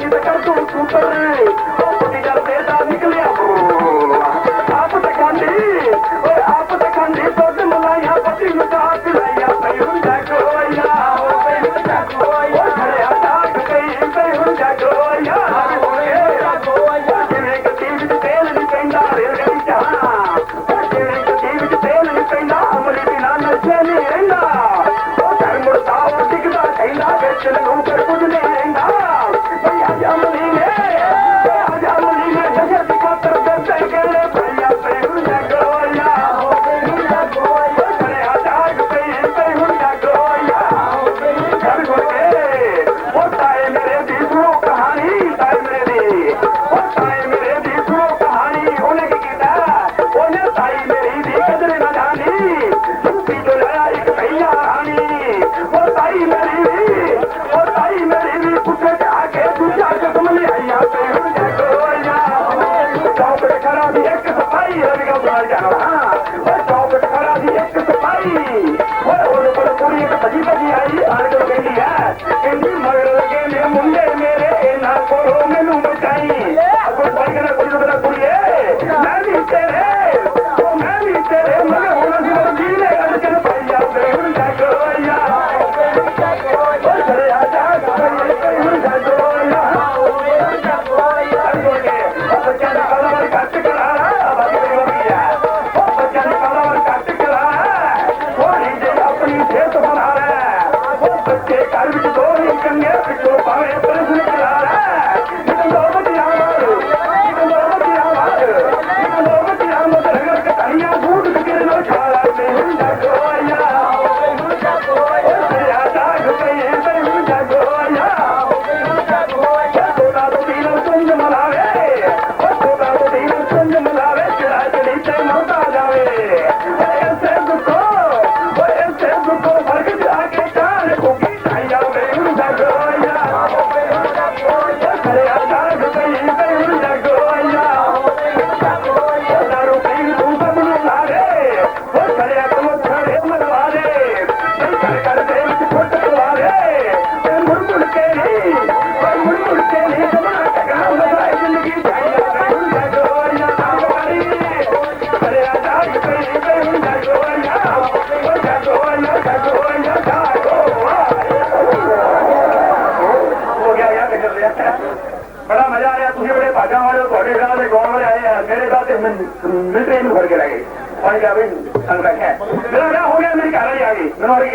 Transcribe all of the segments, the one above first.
ला तेल निकिड़ा अमली बिना नचे न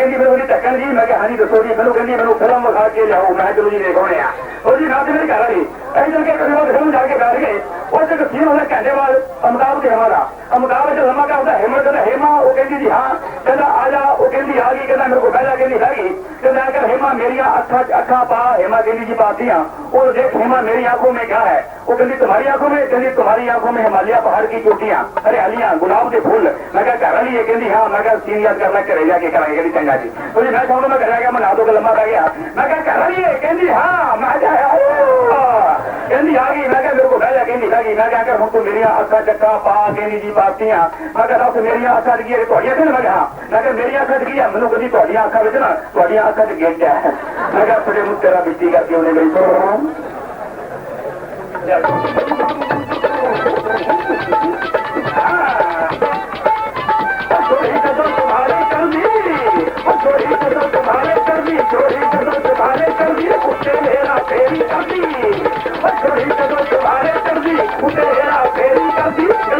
ਕਹਿੰਦੀ ਮੈਨੂੰ ਉਹਦੀ ਟੱਕਣ ਜੀ ਮੈਂ ਕਿਹਾ ਹਾਂਜੀ ਦੱਸੋ ਜੀ ਮੈਨੂੰ ਕਹਿੰਦੀ ਮੈਨੂੰ ਫਿਲਮ ਵਿਖਾ ਕੇ ਲਿਆਓ ਮੈਂ ਕਿਹਾ ਚਲੋ ਜੀ ਦੇਖਾਉਣੇ ਆ ਉਹ ਜੀ ਰਾਤ ਮੇਰੀ ਘਰ ਵਾਲੀ ਐਂ ਜਦ ਕੇ ਕਦੇ ਉਹ ਫਿਲਮ ਜਾ ਕੇ ਬੈਠ ਗਏ ਉਹ ਤੇ ਸੀਨ ਹੋਇਆ ਘੰਟੇ ਬਾਅਦ ਅਮਦਾਬ ਦੇ ਹਮਾਰਾ ਅਮਦਾਬ ਵਿੱਚ ਲੰਮਾ ਕਾ ਹੁੰਦਾ ਹਿੰਮਤ ਕਹਿੰਦਾ ਹੇਮਾ ਉਹ ਕਹਿੰਦੀ ਜੀ ਹਾਂ ਕਹਿੰਦਾ ਆ ਜਾ ਉਹ ਕਹਿੰਦੀ ਆ ਗਈ ਕਹਿੰਦਾ ਮੇਰੇ ਕੋਲ ਬਹਿ ਜਾ ਕਹਿੰਦੀ ਹੈਗੀ ਕਹਿੰਦਾ ਅਗਰ हेमा मेरी अखा अखा पा हेमा देवी जी पाती और देख हेमा मेरी आंखों में क्या है वो कहती तुम्हारी आंखों में कहती तुम्हारी आंखों में हिमालय पहाड़ की चोटियां हरियालियां गुलाब के फूल मैं क्या कर रही है कहती हाँ मैं क्या सीन याद करना करे जाके कराएंगे कहती चंगा जी मुझे मैं कहूँ मैं कराया मैं नादों का लंबा रह गया मैं क्या कर रही है कहती हाँ मैं कहती आ गई कि लिखा लिखा गया अगर हमको मेरी आखा मेरी आखा लगी है। तुम्हारे कर दिए कुत्ते मेरा फेरी कर दी चोरी Brasil.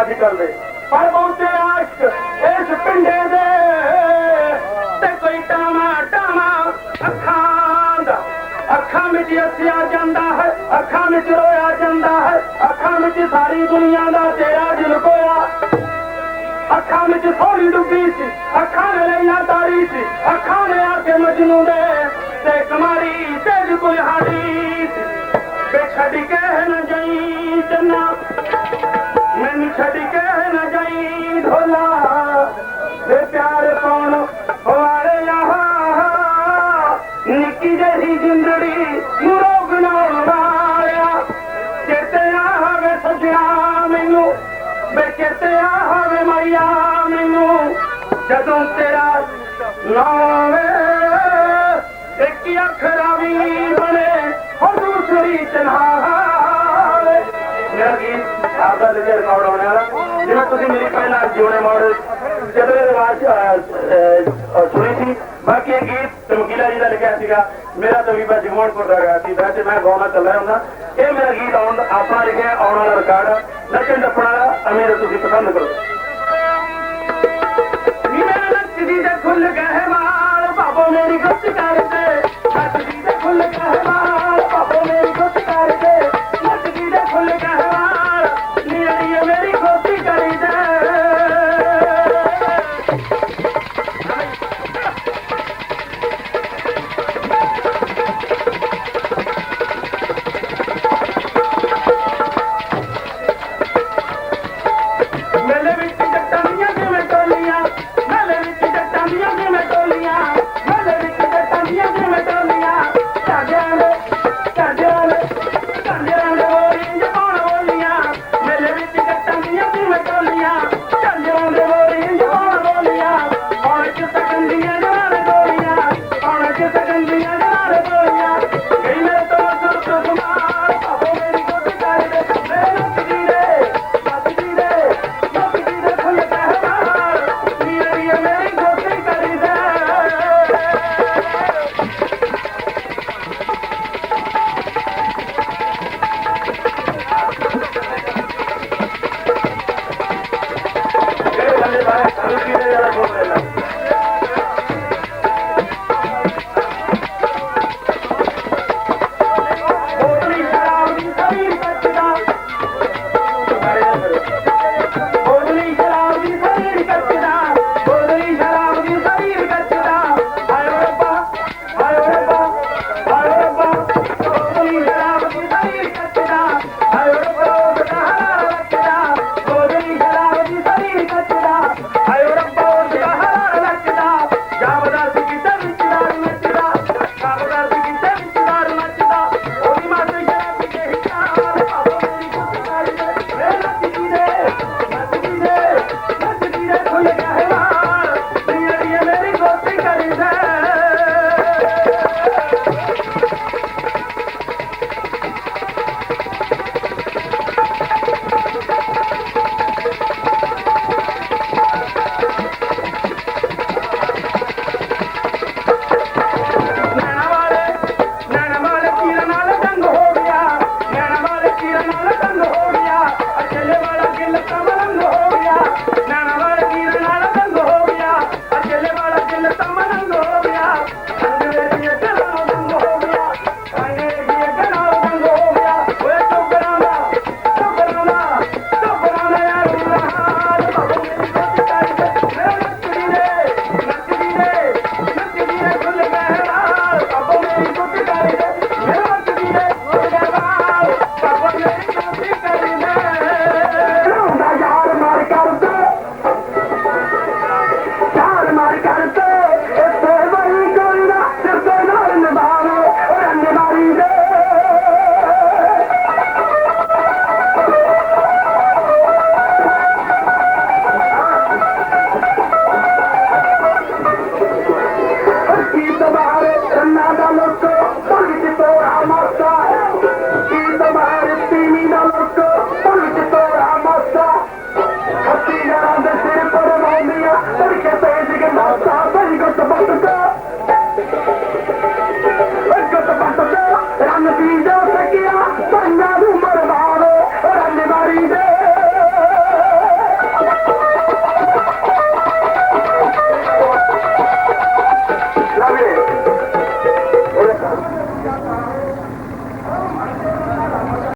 ਅੱਜ ਕੱਲ ਦੇ। ਪਰ ਬਹੁਤੇ ਆਸ਼ਿਕ ਇਸ ਪਿੰਡੇ ਦੇ। ਤੇ ਕੋਈ ਟਾਮਾ ਟਾਮਾ ਅੱਖਾਂ ਦਾ। ਅੱਖਾਂ ਵਿੱਚ ਹੱਸਿਆ ਜਾਂਦਾ ਹੈ, ਅੱਖਾਂ ਵਿੱਚ ਰੋਇਆ ਜਾਂਦਾ ਹੈ, ਅੱਖਾਂ ਵਿੱਚ ਸਾਰੀ ਦੁਨੀਆ ਦਾ ਤੇਰਾ ਦਿਲ ਕੋਇਆ ਅੱਖਾਂ ਵਿੱਚ ਥੋੜੀ ਡੁੱਬੀ ਸੀ, ਅੱਖਾਂ ਨੇ ਲੈਣਾ ਤਾਰੀ ਸੀ, ਅੱਖਾਂ ਨੇ ਆ ਕੇ ਮਜਨੂ ਦੇ ਤੇ ਕਮਾਰੀ ਤੇ ਕੋਈ ਹਾੜੀ ਸੀ। ਛੱਡ ਕੇ ਨਾ ਜਾਈ ਜੰਨਾ ਵੇ ਚੇਤੇ ਮਾਇਆ ਮੈਨੂੰ, ਜਦੋਂ ਤੇਰਾ ਨਾਮ ਇੱਕ ਅੱਖਰਾ ਵੀ ਬਣੇ ਹੋ ਦੂਸਰੀ ਚਨਾਵੇ ਮੇਰਾ ਗੀਤ ਆਪਦਾ ਲਿਖਿਆ ਰਿਕਾਰਡ ਹੋਣ ਵਾਲਾ ਜਿਵੇਂ ਤੁਸੀਂ ਮੇਰੀ ਪਹਿਲਾਂ ਜਿਉਣੇ ਮੋੜ ਜਦੋਂ ਇਹ ਰਿਵਾਜ ਸੁਣੀ ਸੀ, ਬਾਕੀ ਇਹ ਗੀਤ ਚਮਕੀਲਾ ਜੀ ਦਾ ਲਿਖਿਆ ਸੀਗਾ। ਮੇਰਾ ਤਾਂ ਵੀਬਾ ਜਗਮੋਹਨਪੁਰ ਦਾ ਗਿਆ ਸੀ। ਵੈਸੇ ਮੈਂ ਗਾਉਣਾ ਚੱਲ ਰਿਹਾ ਹੁੰਦਾ। ਇਹ ਮੇਰਾ ਗੀਤ ਆਉਣ, ਆਪਣਾ ਲਿਖਿਆ, ਆਉਣ ਵਾਲਾ ਰਿਕਾਰਡ ਨੱਚਣ ਟੱਪਣ ਵਾਲਾ ਅਮੀਰ ਤੁਸੀਂ ਪਸੰਦ ਕਰੋ। ਨੀ ਮੇਰੇ ਨੱਚਦੀ ਦੇ ਖੁੱਲ ਗਏ ਵਾਲ, ਬਾਬੋ ਮੇਰੀ ਗੁੱਤ ਕਰਦੇ